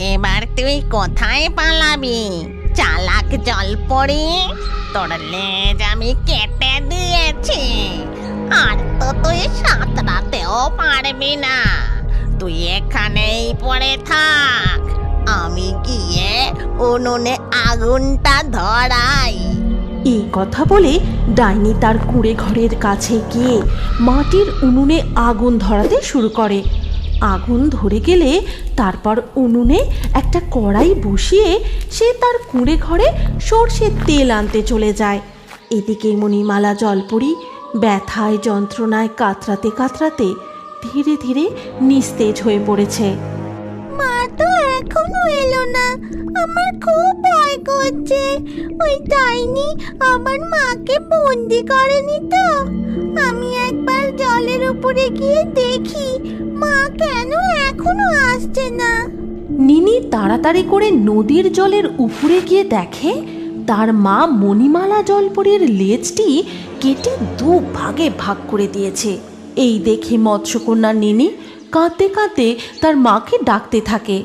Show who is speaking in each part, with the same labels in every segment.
Speaker 1: এবার তুই কোথায় পালাবি? চালাক জল পড়ি। তোর লেজ আমি কেটে দিয়েছি। আর তো তুই সাঁতরাতেও পারবি না। তুই এখানেই পড়ে থাক। আমি গিয়ে উনুনে আগুনটা ধরাই।
Speaker 2: এই কথা বলে ডাইনি তার কুঁড়ে ঘরের কাছে গিয়ে মাটির উনুনে আগুন ধরাতে শুরু করে। আগুন ধরে গেলে তারপর উনুনে একটা কড়াই বসিয়ে সে তার কুঁড়ে ঘরে সর্ষের তেল আনতে চলে যায়। এদিকে মণিমালা জলপরি ব্যথায় যন্ত্রণায় কাতরাতে কাতরাতে ধীরে ধীরে নিস্তেজ হয়ে পড়েছে।
Speaker 3: মা তো এখনও এলো না। আমার খুব ভয় করছে। ওই ডাইনি আমার মাকে বন্দি করেনি তো। আমি একবার জলের উপরে গিয়ে দেখি, মা কেন এখনও আসছে না।
Speaker 2: নিনি তাড়াতাড়ি করে নদীর জলের উপরে গিয়ে দেখে, তার মা মণিমালা জলপরীর লেজটি কেটে দু ভাগে ভাগ করে দিয়েছে। এই দেখে মৎস্যকন্যা নিনি কাঁদতে কাঁদতে তার মাকে ডাকতে থাকে।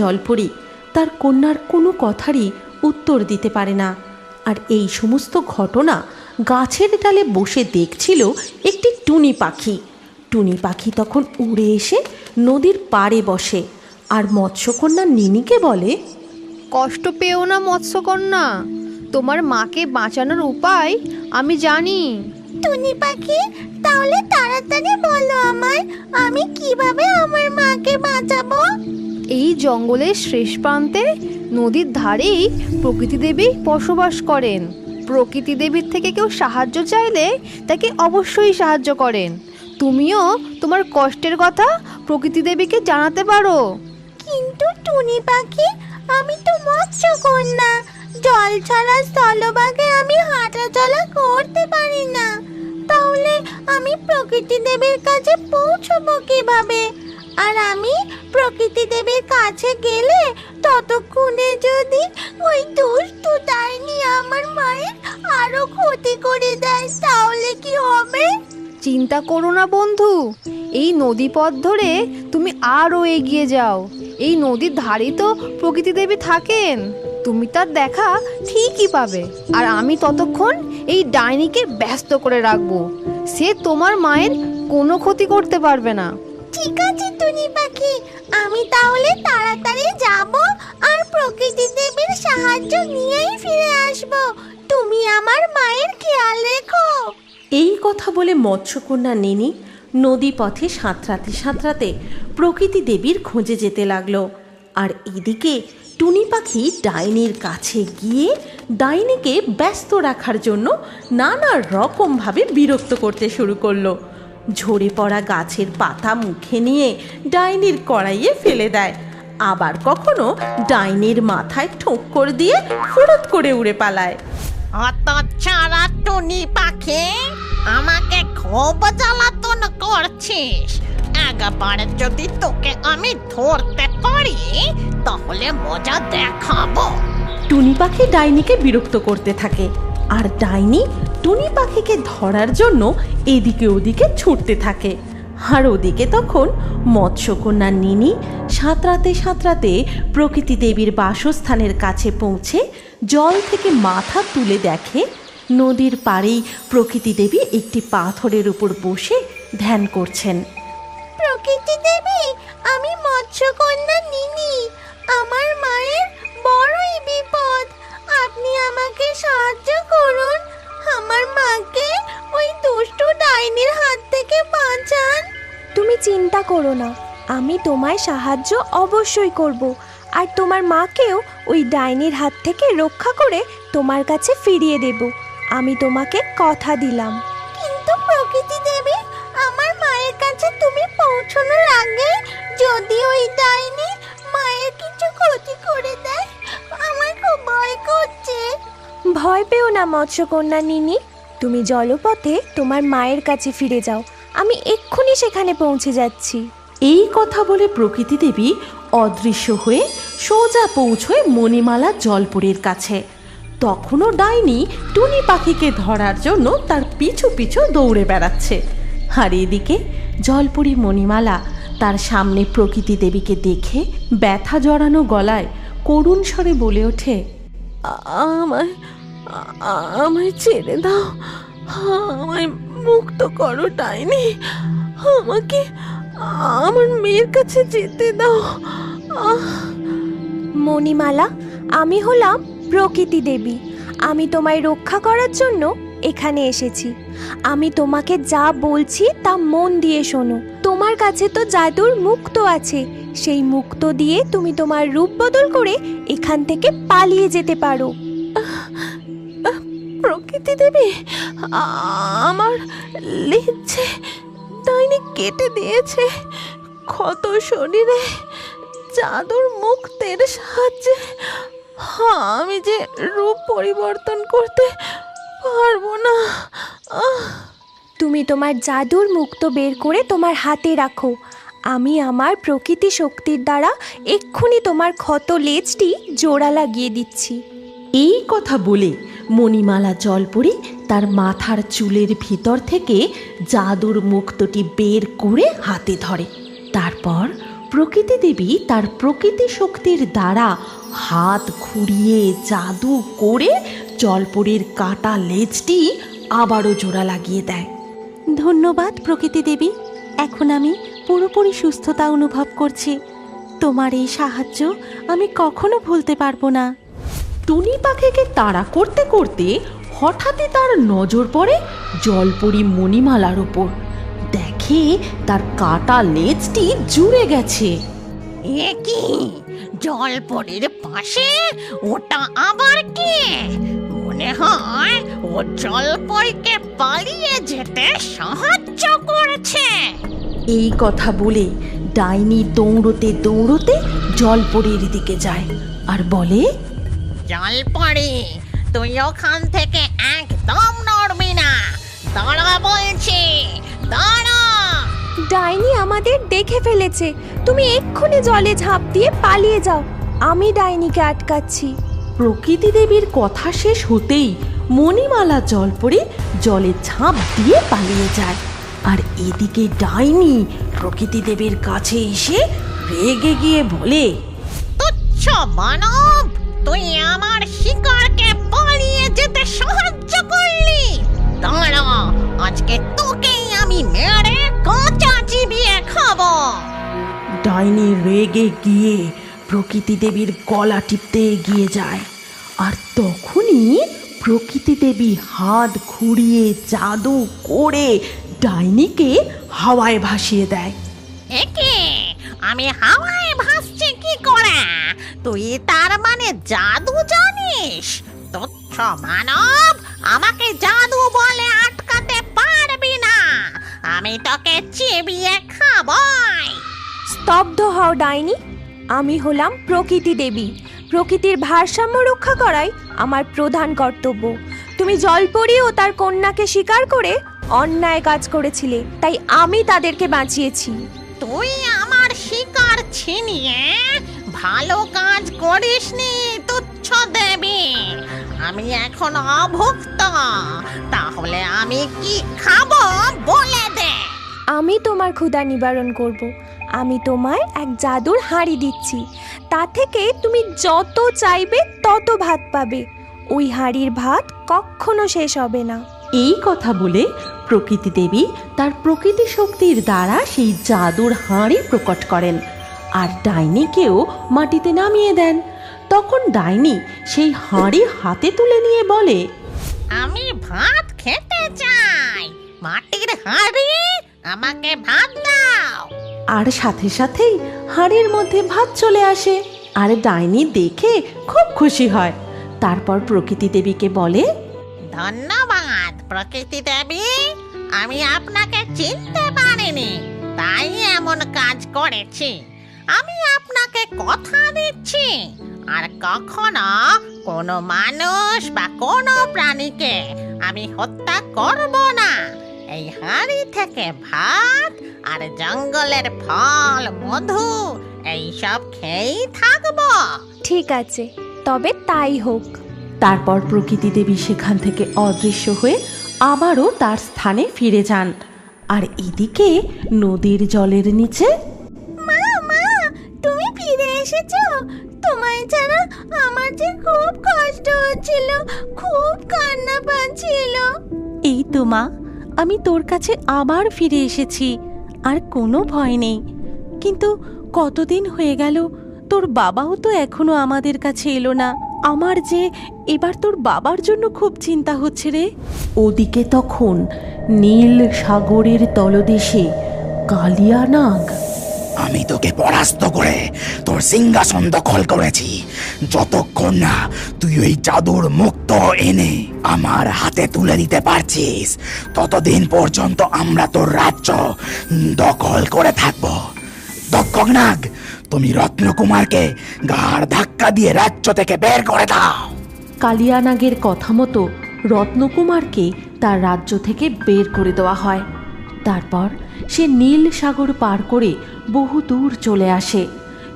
Speaker 2: জলপরি তার কন্যার কোনো কথারই উত্তর দিতে পারে না। আর এই সমস্ত ঘটনা গাছের ডালে বসে দেখছিল একটি টুনি পাখি। টুনি পাখি তখন উড়ে এসে নদীর পাড়ে বসে আর মৎস্যকন্যা নিনিকে বলে
Speaker 4: কষ্ট পেও না মৎস্যকন্যা। তোমার মাকে বাঁচানোর উপায় আমি জানি।
Speaker 3: টুনি পাখি তাহলে তাড়াতাড়ি বলো আমায় আমি কীভাবে আমার মাকে বাঁচাবো?
Speaker 4: জঙ্গলের শেষ প্রান্তে নদীর ধারেই প্রকৃতি দেবী বসবাস করেন। প্রকৃতি দেবীর থেকে কেউ সাহায্য চাইলে তাকে অবশ্যই সাহায্য করেন। তুমিও তোমার কষ্টের কথা প্রকৃতি দেবীকে জানাতে পারো।
Speaker 3: কিন্তু টুনি পাখি, আমি তো মৎস্য কন্যা জল ছাড়া স্থলভাগে আমি হাঁটা চলা করতে পারি না। তাহলে আমি প্রকৃতি দেবীর কাছে পৌঁছবো কীভাবে? আর আমি প্রকৃতি দেবীর কাছে গেলে ততক্ষণে যদি ওই দুষ্টু ডাইনি আমার মায়ের আরও ক্ষতি করে দেয়, তাহলে কি হবে?
Speaker 4: চিন্তা করো না বন্ধু। এই নদী পথ ধরে তুমি আরও এগিয়ে যাও। এই নদীর ধারেই তো প্রকৃতি দেবী থাকেন। তুমি তার দেখা ঠিকই পাবে। আর আমি ততক্ষণ এই ডাইনিকে ব্যস্ত করে রাখব। সে তোমার মায়ের কোনো ক্ষতি করতে পারবে না।
Speaker 3: ঠিক আছে, টুনি পাখি। আমি তাহলে তাড়াতাড়ি যাব আর প্রকৃতি দেবীর সাহায্য নিয়েই ফিরে আসব। তুমি আমার মায়ের খেয়াল রেখো।
Speaker 2: এই কথা বলে মৎস্যকন্যা নিনি নদী পথে সাঁতরাতে সাঁতরাতে প্রকৃতি দেবীর খোঁজে যেতে লাগল। আর এদিকে টুনি পাখি ডাইনির কাছে গিয়ে ডাইনিকে ব্যস্ত রাখার জন্য নানা রকমভাবে বিরক্ত করতে শুরু করল। ঝরে পড়া গাছের পাতা মুখে নিয়ে ডাইনির কড়াইয়ে ফেলে দেয়। আবার কখনো ডাইনির মাথায় ঠোক্কর দিয়ে ফুরত করে উড়ে পালায়।
Speaker 1: অত ছাড়া টুনি পাখি আমাকে খুব জ্বালাতন করছিস। একবার যদি তোকে আমি ধরতে পারি তাহলে মজা দেখাবো।
Speaker 2: টুনি পাখি ডাইনিকে বিরক্ত করতে থাকে। আর ডাইনি টুনি পাখিকে ধরার জন্য এদিকে ওদিকে ছুটতে থাকে। আর ওদিকে তখন মৎস্যকন্যা নিনি সাঁতরাতে সাঁতরাতে প্রকৃতি দেবীর বাসস্থানের কাছে পৌঁছে জল থেকে মাথা তুলে দেখে নদীর পাড়েই প্রকৃতি দেবী একটি পাথরের উপর বসে ধ্যান করছেন।
Speaker 3: প্রকৃতি দেবী, আমি মৎস্যকন্যা নিনি। আমার মায়ের বড়ই বিপদ। আপনি আমাকে সাহায্য করুন। আমার মাকে ওই দুষ্টু ডাইনির হাত থেকে বাঁচান।
Speaker 5: তুমি চিন্তা করো না আমি তোমায় সাহায্য অবশ্যই করব। আর তোমার মাকেও ওই ডাইনির হাত থেকে রক্ষা করে তোমার কাছে ফিরিয়ে দেব। আমি তোমাকে কথা দিলাম।
Speaker 3: কিন্তু প্রকৃতি দেবী আমার মায়ের কাছে তুমি পৌঁছানোর আগে যদি ওই ডাইনি মায়ের কিছু ক্ষতি করে দেয় করছে?
Speaker 5: ভয় পেও না, মৎস্যকন্যা নিনি। তুমি জলপথে তোমার মায়ের কাছে ফিরে যাও। আমি এক্ষুনি সেখানে পৌঁছে যাচ্ছি।
Speaker 2: এই কথা বলে প্রকৃতি দেবী অদৃশ্য হয়ে সোজা পৌঁছয় মণিমালা জলপুরের কাছে। তখনও ডাইনি টুনি পাখিকে ধরার জন্য তার পিছু পিছু দৌড়ে বেড়াচ্ছে। আর এদিকে জলপুরি মণিমালা তার সামনে প্রকৃতি দেবীকে দেখে ব্যথা জড়ানো গলায় করুণ স্বরে বলে ওঠে আমায় আমায় ছেড়ে দাও। আমায় মুক্ত করো, ডাইনি। আমাকে, আমার মেয়ের কাছে যেতে দাও।
Speaker 5: মণিমালা, আমি হলাম প্রকৃতি দেবী। আমি তোমায় রক্ষা করার জন্য এখানে এসেছি। আমি তোমাকে যা বলছি তা মন দিয়ে শোনো। তোমার কাছে তো জাদুর মুক্ত আছে। সেই মুক্ত দিয়ে তুমি তোমার রূপ বদল করে এখান থেকে পালিয়ে যেতে পারো।
Speaker 2: প্রকৃতি দেবী আমার লিখছে ডাইনি কেটে দিয়েছে। ক্ষত শরীরে চাদর মুক্তের সাহায্যে আমি যে রূপ পরিবর্তন করতে পারব না। আহ।
Speaker 5: তুমি তোমার জাদুর মুক্ত বের করে তোমার হাতে রাখো। আমি আমার প্রকৃতি শক্তির দ্বারা এক্ষুনি তোমার ক্ষত লেজটি জোড়া লাগিয়ে দিচ্ছি।
Speaker 2: এই কথা বলে মণিমালা জল জলপরি তার মাথার চুলের ভিতর থেকে জাদুর মুক্তটি বের করে হাতে ধরে। তারপর প্রকৃতি দেবী তার প্রকৃতি শক্তির দ্বারা হাত ঘুরিয়ে জাদু করে জলপরির কাটা লেজটি আবারও জোড়া লাগিয়ে দেয়। ধন্যবাদ প্রকৃতি দেবী। এখন আমি পুরোপুরি সুস্থতা অনুভব করছি। তোমার এই সাহায্য আমি কখনো ভুলতে পারব না। টুনি পাখিকে তাড়া করতে করতে হঠাৎই তার নজর পড়ে জলপরি মণিমালার ওপর দেখে তার কাটা লেজটি জুড়ে গেছে।
Speaker 1: এ কি? জলপরির পাশে? ওটা আবার কে? মনে হয় ও জলপরিকে পালিয়ে যেতে সাহায্য করেছে।
Speaker 2: এই কথা বলে ডাইনি দৌড়তে দৌড়তে জলপরির দিকে যায় আর বলে
Speaker 1: জলপরি তুই ওখান থেকে একদম নড়বি না। দাঁড়া বলছি দাঁড়া।
Speaker 5: ডাইনি আমাদের দেখে ফেলেছে। তুমি এক্ষুনি জলে ঝাঁপ দিয়ে পালিয়ে যাও। আমি ডাইনিকে আটকাচ্ছি।
Speaker 2: প্রকৃতি দেবীর কথা শেষ হতেই মণিমালা জল পড়ে জলে ঝাঁপ দিয়ে পালিয়ে যায়। আর এদিকে ডাইনি প্রকৃতি দেবীর কাছে এসে রেগে গিয়ে বলে
Speaker 1: তুচ্ছ মানব তুই আমার শিকারকে পালিয়ে যেতে সাহায্য করলি। দাঁড়া আজকে তোকেই আমি মেরে কাঁচা চিবিয়ে খাব।
Speaker 2: ডাইনি রেগে গিয়ে প্রকৃতি দেবীর গলা টিপতে এগিয়ে যায়। আর তখনই প্রকৃতি দেবী হাত ঘুরিয়ে জাদু করে ডাইনিকে হাওয়ায় ভাসিয়ে দেয়।
Speaker 1: একে আমি হাওয়ায় ভাসছি কি করে? তুই তার মানে জাদু জানিস? তুচ্ছ মানব আমাকে জাদু বলে আটকাতে পারবি না। আমি তোকে চিবিয়ে খাবই।
Speaker 5: স্তব্ধ হও ডাইনি আমি হলাম প্রকৃতি দেবী। প্রকৃতির ভারসাম্য রক্ষা করাই আমার প্রধান কর্তব্য। তুমি জলপরি ও তার কন্যাকে স্বীকার করে অন্যায় কাজ করেছিলে তাই আমি তাদেরকে বাঁচিয়েছি।
Speaker 1: তুই আমার শিকার ছিনিয়ে ভালো কাজ করিসনি তুচ্ছ দেবী। আমি এখন অভুক্ত তাহলে আমি কি খাব বলে দে।
Speaker 5: আমি তোমার ক্ষুধা নিবারণ করব। আমি তোমায় এক জাদুর হাঁড়ি দিচ্ছি। তা থেকে তুমি যত চাইবে তত ভাত পাবে। ওই হাঁড়ির ভাত কখনো শেষ হবে না।
Speaker 2: এই কথা বলে প্রকৃতি দেবী তার প্রকৃতি শক্তির দ্বারা সেই জাদুর হাঁড়ি প্রকট করেন। আর ডাইনিকেও মাটিতে নামিয়ে দেন। তখন ডাইনি সেই হাঁড়ি হাতে তুলে নিয়ে বলে
Speaker 1: আমি ভাত খেতে চাই। মাটির হাঁড়ি আমাকে ভাত দাও।
Speaker 2: আর সাথে সাথেই হাঁড়ির মধ্যে ভাত চলে আসে আর ডাইনি দেখে খুব খুশি হয়। তারপর প্রকৃতি দেবীকে বলে,
Speaker 1: ধন্যবাদ, প্রকৃতি দেবী। আমি আপনাকে চিনতে পারিনি, তাই এমন কাজ করেছি। আমি আপনাকে কথা দিচ্ছি। আর কখনো কোনো মানুষ বা কোনো প্রাণীকে আমি হত্যা করব না। এই হাড়ি থেকে ভাত আর জঙ্গলের ফল মধু এই সব খেয়েই থাকব।
Speaker 5: ঠিক আছে তবে তাই হোক।
Speaker 2: তারপর প্রকৃতি দেবী সেখান থেকে অদৃশ্য হয়ে আবারও তার স্থানে ফিরে যান। আর এদিকে নদীর জলের নিচে
Speaker 3: মা মা তুমি ফিরে এসেছ? তোমায় ছাড়া আমার যে খুব কষ্ট হচ্ছিল খুব কান্না পাচ্ছিল।
Speaker 2: এই তো মা আমি তোর কাছে আবার ফিরে এসেছি, আর কোনো ভয় নেই। কিন্তু কতদিন হয়ে গেল, তোর বাবাও তো এখনও আমাদের কাছে এলো না। আমার যে এবার তোর বাবার জন্য খুব চিন্তা হচ্ছে রে। ওদিকে তখন নীল সাগরের তলদেশে কালিয়া নাগ
Speaker 6: আমি তোকে পরাস্ত করে তোর সিংহাসন দখল করেছি। যতক্ষণ না তুই ওই জাদুর মুক্ত এনে আমার হাতে তুলে দিতে পারছিস, ততদিন পর্যন্ত আমরা তোর রাজ্য দখল করে থাকব। দক্ষক নাগ তুমি রত্নকুমারকে ঘাড় ধাক্কা দিয়ে রাজ্য থেকে বের করে দাও।
Speaker 2: কালিয়ানাগের কথা মতো রত্নকুমারকে তার রাজ্য থেকে বের করে দেওয়া হয়। তারপর সে নীল সাগর পার করে বহু দূর চলে আসে।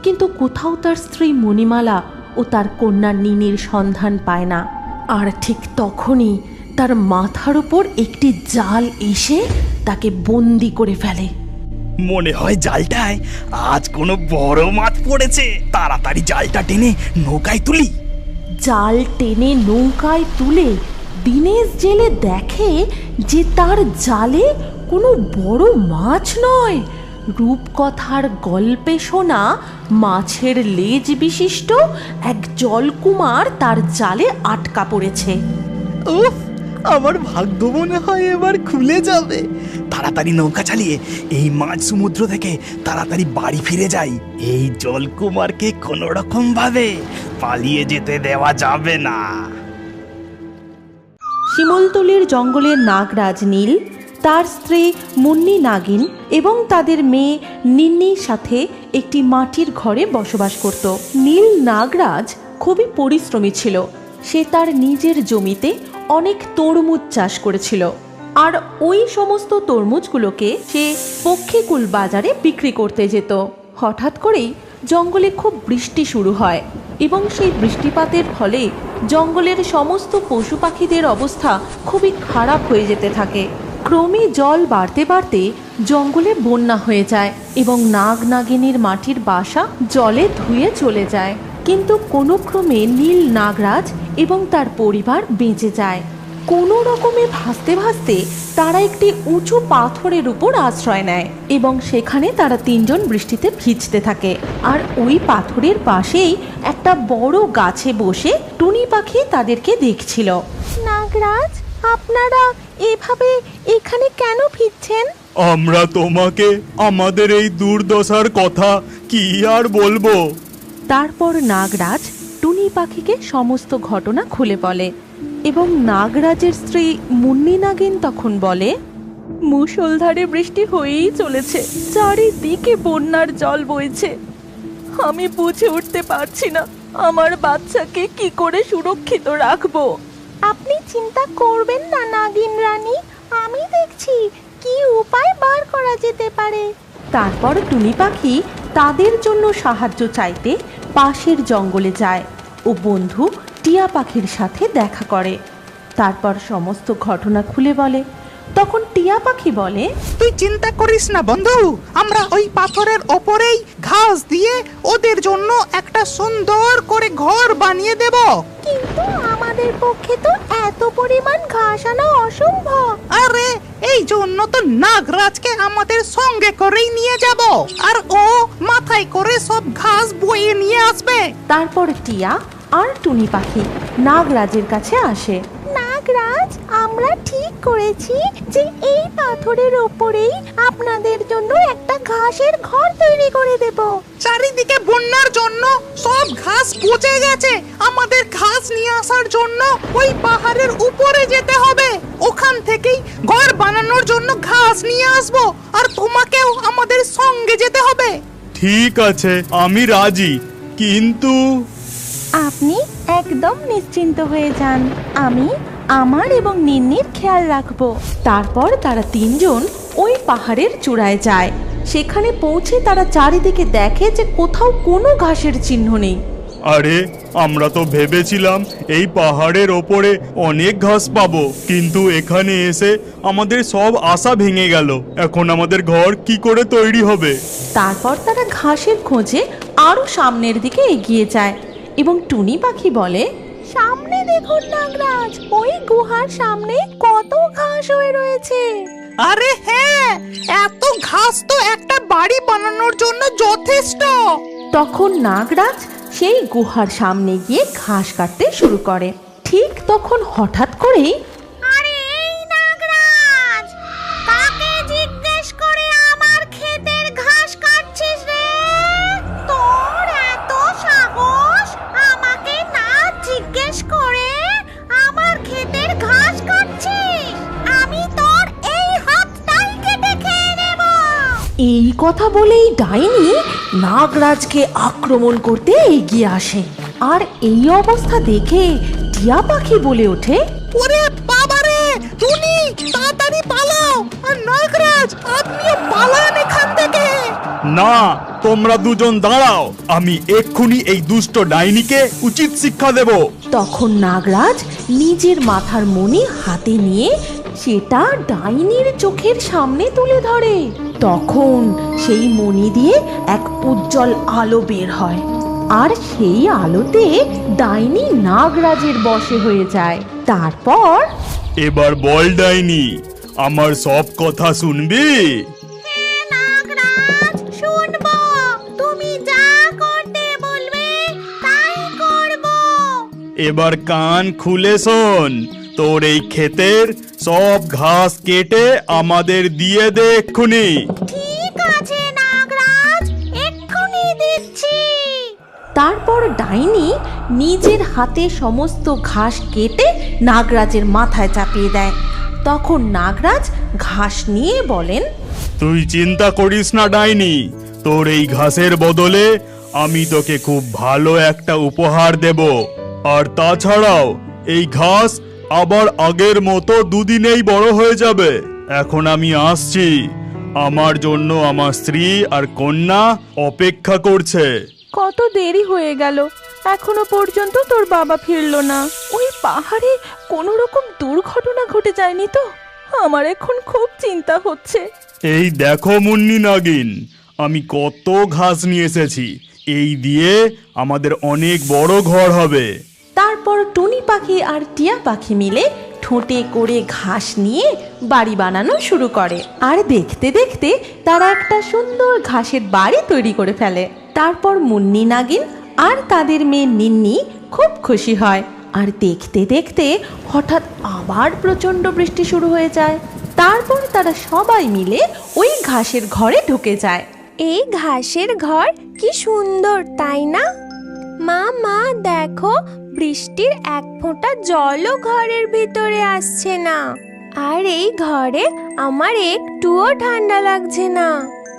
Speaker 2: কিন্তু কোথাও তার স্ত্রী মণিমালা ও তার কন্যা নিনির সন্ধান পায় না। আর ঠিক তখনই তার মাথার উপর একটি জাল এসে তাকে বন্দি করে ফেলে।
Speaker 6: মনে হয় জালটায় আজ কোনো বড় মাছ পড়েছে। তাড়াতাড়ি জালটা টেনে নৌকায় তুলি।
Speaker 2: জাল টেনে নৌকায় তুলে দিনেশ জেলে দেখে যে তার জালে কোনো বড় মাছ নয়। রূপকথার গল্পে শোনা মাছের লেজ বিশিষ্ট এক জলকুমার তার জালে আটকা পড়েছে।
Speaker 6: উফ আমার ভাগ্য মনে হয় এবার খুলে যাবে। তাড়াতাড়ি নৌকা চালিয়ে এই মাঝ সমুদ্র থেকে তাড়াতাড়ি বাড়ি ফিরে যাই। এই জলকুমারকে কোনো রকম ভাবে পালিয়ে যেতে দেওয়া যাবে না।
Speaker 2: শিমলতলির জঙ্গলের নাগরাজ নীল তার স্ত্রী মুন্নি নাগিন এবং তাদের মেয়ে নিন্নির সাথে একটি মাটির ঘরে বসবাস করত। নীল নাগরাজ খুবই পরিশ্রমী ছিল। সে তার নিজের জমিতে অনেক তরমুজ চাষ করেছিল। আর ওই সমস্ত তরমুজগুলোকে সে পক্ষীকুল বাজারে বিক্রি করতে যেত। হঠাৎ করেই জঙ্গলে খুব বৃষ্টি শুরু হয় এবং সেই বৃষ্টিপাতের ফলে জঙ্গলের সমস্ত পশু পাখিদের অবস্থা খুবই খারাপ হয়ে যেতে থাকে। ক্রমে জল বাড়তে বাড়তে জঙ্গলে বন্যা হয়ে যায় এবং নাগ নাগিনীর মাটির বাসা জলে ধুয়ে চলে যায়। কিন্তু কোনো ক্রমে নীল নাগরাজ এবং তার পরিবার বেঁচে যায়। কোনো রকমে ভাসতে ভাসতে তারা একটি উঁচু পাথরের উপর আশ্রয় নেয় এবং সেখানে তারা তিনজন বৃষ্টিতে ভিজতে থাকে। আর ওই পাথরের পাশেই একটা বড় গাছে বসে টুনি পাখি তাদেরকে দেখছিল।
Speaker 5: নাগরাজ, আপনারা এভাবে এখানে কেন ফিরছেন?
Speaker 7: আমরা তোমাকে আমাদের এই দুর্দশার কথা কি আর বলব?
Speaker 2: তারপর নাগরাজ টুনি পাখিকে সমস্ত ঘটনা খুলে বলে এবং নাগরাজের স্ত্রী মুন্নি নাগিন তখন বলে মুষলধারে বৃষ্টি হয়েই চলেছে চারিদিকে বন্যার জল বইছে। আমি বুঝে উঠতে পারছি না আমার বাচ্চাকে কি করে সুরক্ষিত রাখব?
Speaker 3: আপনি চিন্তা করবেন না নাগিন রানী। আমি দেখছি কি উপায় বার করা যেতে পারে।
Speaker 2: তারপর টুনি পাখি তাদের জন্য সাহায্য চাইতে পাশের জঙ্গলে যায় ও বন্ধু টিয়া পাখির সাথে দেখা করে। তারপর সমস্ত ঘটনা খুলে বলে। তখন টিয়া পাখি বলে
Speaker 8: তুই চিন্তা করিস না বন্ধু। আমরা ওই পাথরের ওপরেই ঘাস দিয়ে ওদের জন্য একটা সুন্দর করে ঘর বানিয়ে দেব।
Speaker 3: কিন্তু আমাদের পক্ষে তো এত পরিমাণ ঘাস আনা অসম্ভব।
Speaker 8: আরে এই জন্য তো নাগরাজকে আমাদের সঙ্গে করেই নিয়ে যাব। আর ও মাথায় করে সব ঘাস বয়ে নিয়ে আসবে।
Speaker 2: তারপর টিয়া আর টুনি পাখি নাগরাজের কাছে আসে।
Speaker 3: নাগরাজ আমরা ঠিক করেছি যে এই পাথরের ওপরেই আপনাদের জন্য একটা ঘাসের ঘর তৈরি করে দেব।
Speaker 8: চারিদিকে বন্যার জন্য সব ঘাস পচে গেছে। ঘাস নিয়ে আসার জন্য ওই পাহাড়ের উপরে যেতে হবে। ওখান থেকেই ঘর বানানোর জন্য ঘাস নিয়ে আসব আর তোমাকেও আমাদের সঙ্গে যেতে হবে।
Speaker 7: ঠিক আছে আমি রাজি। কিন্তু
Speaker 5: আপনি একদম নিশ্চিন্ত হয়ে যান। আমি
Speaker 2: আমার এবং নিন্নির খেয়াল রাখব। তারপর তারা তিনজন ওই পাহাড়ের চূড়ায় যায়। সেখানে পৌঁছে তারা চারিদিকে দেখে যে কোথাও কোনো ঘাসের চিহ্ন নেই।
Speaker 7: আরে আমরা তো ভেবেছিলাম এই পাহাড়ের ওপরে অনেক ঘাস পাবো কিন্তু এখানে এসে আমাদের সব আশা ভেঙে গেল। এখন আমাদের ঘর কি করে তৈরি হবে?
Speaker 2: তারপর তারা ঘাসের খোঁজে আরও সামনের দিকে এগিয়ে যায় এবং টুনি পাখি বলে
Speaker 5: সামনে দেখুন নাগরাজ ওই গুহার সামনে কত ঘাস হয়ে রয়েছে।
Speaker 8: আরে হ্যাঁ এত ঘাস তো একটা বাড়ি বানানোর জন্য যথেষ্ট।
Speaker 2: তখন নাগরাজ সেই গুহার সামনে গিয়ে ঘাস কাটতে শুরু করে। ঠিক তখন হঠাৎ করেই
Speaker 3: এই
Speaker 2: কথা বলেই ডাইনি নাগরাজকে আক্রমণ করতে এগিয়ে আসে। আর এই অবস্থা দেখে টিয়া পাখি বলে ওঠে
Speaker 8: ওরে বাবারে টুনি তাড়াতাড়ি পালাও। আর নাগরাজ আপনিও পালান এখান থেকে।
Speaker 7: না তোমরা দুজন দাঁড়াও। আমি এক্ষুনি এই দুষ্ট ডাইনিকে উচিত শিক্ষা দেব।
Speaker 2: তখন নাগরাজ নিজের মাথার মণি হাতে নিয়ে সেটা ডাইনির চোখের সামনে তুলে ধরে। তখন সেই মণি দিয়ে এক উজ্জ্বল আলো বের হয়। আর সেই আলোতে ডাইনি নাগরাজের বশে হয়ে যায়। তারপর
Speaker 7: এবার বল ডাইনি আমার সব কথা শুনবি?
Speaker 3: হ্যাঁ নাগরাজ শুনব। তুমি যা করতে বলবে তাই করব।
Speaker 7: এবার কান খুলে শোন তোর এই ক্ষেতের সব ঘাস কেটে আমাদের দিয়ে দে এক্ষুনি।
Speaker 3: ঠিক আছে নাগরাজ এক্ষুনি দিচ্ছি।
Speaker 2: তারপর ডাইনি নিজের হাতে সমস্ত ঘাস কেটে নাগরাজের মাথায় চাপিয়ে দেয়। তখন নাগরাজ ঘাস নিয়ে বলেন
Speaker 7: তুই চিন্তা করিস না ডাইনি তোর এই ঘাসের বদলে আমি তোকে খুব ভালো একটা উপহার দেব। আর তাছাড়াও এই ঘাস আবার আগের মতো দুদিনেই বড় হয়ে যাবে। এখন আমি আসছি। আমার জন্য আমার স্ত্রী আর কন্যা অপেক্ষা করছে।
Speaker 5: কত দেরি হয়ে গেল। এখনও পর্যন্ত তোর বাবা ফিরলো না। ওই পাহাড়ে কোনো রকম দুর্ঘটনা ঘটে যায়নি তো? আমার এখন খুব চিন্তা হচ্ছে।
Speaker 7: এই দেখো মুন্নি নাগিন আমি কত ঘাস নিয়ে এসেছি। এই দিয়ে আমাদের অনেক বড় ঘর হবে।
Speaker 2: তারপর টুনি পাখি আর টিয়া পাখি মিলে ঠোঁটে করে ঘাস নিয়ে বাড়ি বানানো শুরু করে। আর দেখতে দেখতে তারা একটা সুন্দর ঘাসের বাড়ি তৈরি করে ফেলে। তারপর মুন্নি নাগিন আর তাদের মেয়ে নিন্নি খুব খুশি হয়। আর দেখতে দেখতে হঠাৎ আবার প্রচণ্ড বৃষ্টি শুরু হয়ে যায়। তারপর তারা সবাই মিলে ওই ঘাসের ঘরে ঢুকে যায়।
Speaker 5: এই ঘাসের ঘর কি সুন্দর, তাই না? মা মা, দেখো বৃষ্টির এক ফোঁটা জলও ঘরের ভিতরে আসছে না। আর এই ঘরে আমার একটুও ঠান্ডা লাগছে না।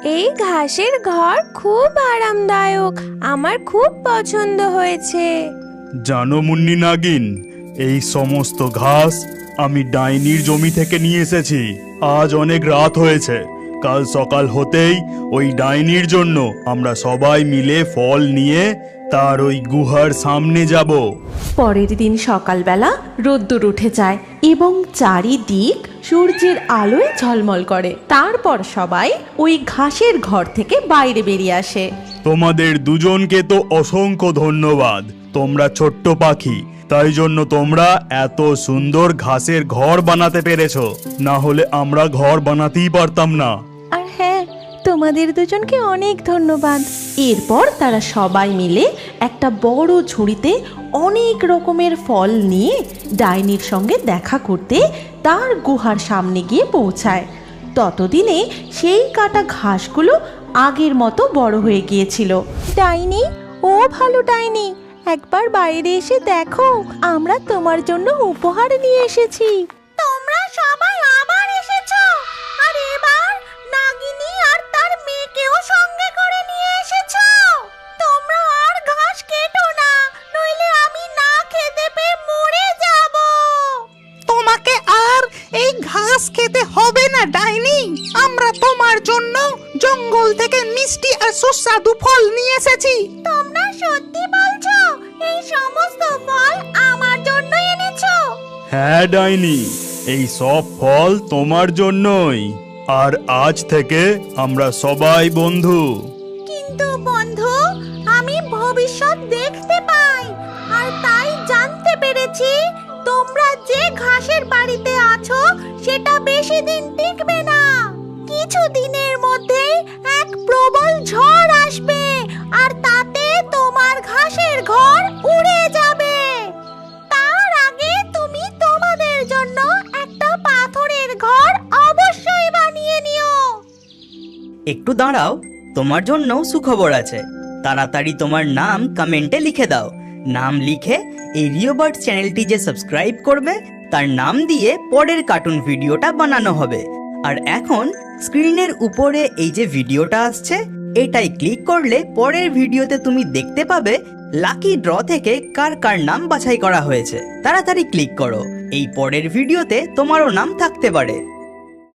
Speaker 5: এই ঘাসের ঘর খুব আরামদায়ক, আমার খুব পছন্দ হয়েছে।
Speaker 7: জানো মুন্নি নাগিন, এই সমস্ত ঘাস আমি ডাইনির জমি থেকে নিয়ে এসেছি। আজ অনেক রাত হয়েছে। কাল সকাল হতেই ওই ডাইনির জন্য আমরা সবাই মিলে ফল নিয়ে তার ওই গুহার সামনে যাব।
Speaker 2: পরের দিন সকালবেলা রোদ্দুর উঠে যায় এবং চারিদিক সূর্যের আলোয় ঝলমল করে। তারপর সবাই ওই ঘাসের ঘর থেকে বাইরে বেরিয়ে আসে।
Speaker 7: তোমাদের দুজনকে তো অসংখ্য ধন্যবাদ। তোমরা ছোট্ট পাখি তাই জন্য তোমরা এত সুন্দর ঘাসের ঘর বানাতে পেরেছ। না হলে আমরা ঘর বানাতেই পারতাম না।
Speaker 5: আর হ্যাঁ তোমাদের দুজনকে অনেক ধন্যবাদ।
Speaker 2: এরপর তারা সবাই মিলে একটা বড় ঝুড়িতে অনেক রকমের ফল নিয়ে ডাইনির সঙ্গে দেখা করতে তার গুহার সামনে গিয়ে পৌঁছায়। ততদিনে সেই কাটা ঘাসগুলো আগের মতো বড় হয়ে গিয়েছিল।
Speaker 5: ডাইনি, ও ভালো ডাইনি, একবার বাইরে এসে দেখো, আমরা তোমার জন্য উপহার নিয়ে এসেছি।
Speaker 3: তোমরা সবাই আবার এসেছ।
Speaker 8: ডাইনি আমরা তোমার জন্য জঙ্গল থেকে মিষ্টি আর সুস্বাদু ফল নিয়ে এসেছি।
Speaker 3: তোমরা সত্যি বলছো এই সমস্ত ফল আমার জন্য এনেছো?
Speaker 7: হ্যাঁ ডাইনি এই সব ফল তোমার জন্যই। আর আজ থেকে আমরা সবাই বন্ধু।
Speaker 3: সেটা বেশি দিন টিকবে না। কিছু দিনের মধ্যেই এক প্রবল ঝড় আসবে, আর তাতে তোমার ঘাসের ঘর উড়ে যাবে। তার আগে তুমি তোমাদের জন্য একটা পাথরের ঘর অবশ্যই বানিয়ে নিও।
Speaker 9: একটু দাঁড়াও, তোমার জন্য সুখবর আছে। তাড়াতাড়ি তোমার নাম কমেন্টে লিখে দাও। নাম লিখে এই রিওবার্ড চ্যানেলটি যে সাবস্ক্রাইব করবে তার নাম দিয়ে পরের কার্টুন ভিডিওটা বানানো হবে। আর এখন স্ক্রিনের উপরে এই যে ভিডিওটা আসছে, এটাই ক্লিক করলে পরের ভিডিওতে তুমি দেখতে পাবে লাকি ড্র থেকে কার কার নাম বাছাই করা হয়েছে। তাড়াতাড়ি ক্লিক করো। এই পরের ভিডিওতে তোমারও নাম থাকতে পারে।